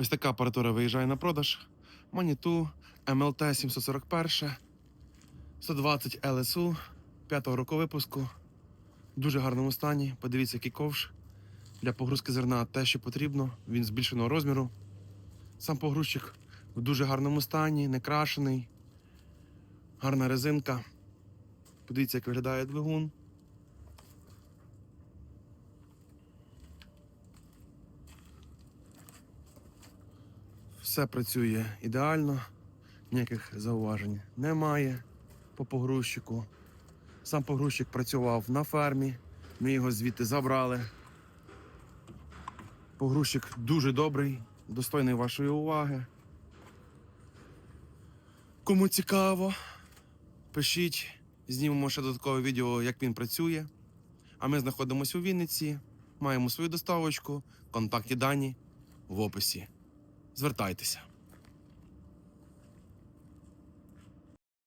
Ось така апаратура виїжджає на продаж. Маніту МЛТ 741, 120 ЛСУ, 5-го року випуску. В дуже гарному стані. Подивіться, який ковш. Для погрузки зерна те, що потрібно. Він збільшеного розміру. Сам погрузчик в дуже гарному стані, не крашений. Гарна резинка. Подивіться, як виглядає двигун. Все працює ідеально, ніяких зауважень немає по погрузчику. Сам погрузчик працював на фермі, ми його звідти забрали. Погрузчик дуже добрий, достойний вашої уваги. Кому цікаво, пишіть, знімемо ще додаткове відео, як він працює. А ми знаходимося у Вінниці, маємо свою доставочку, контактні дані в описі. Звертайтеся.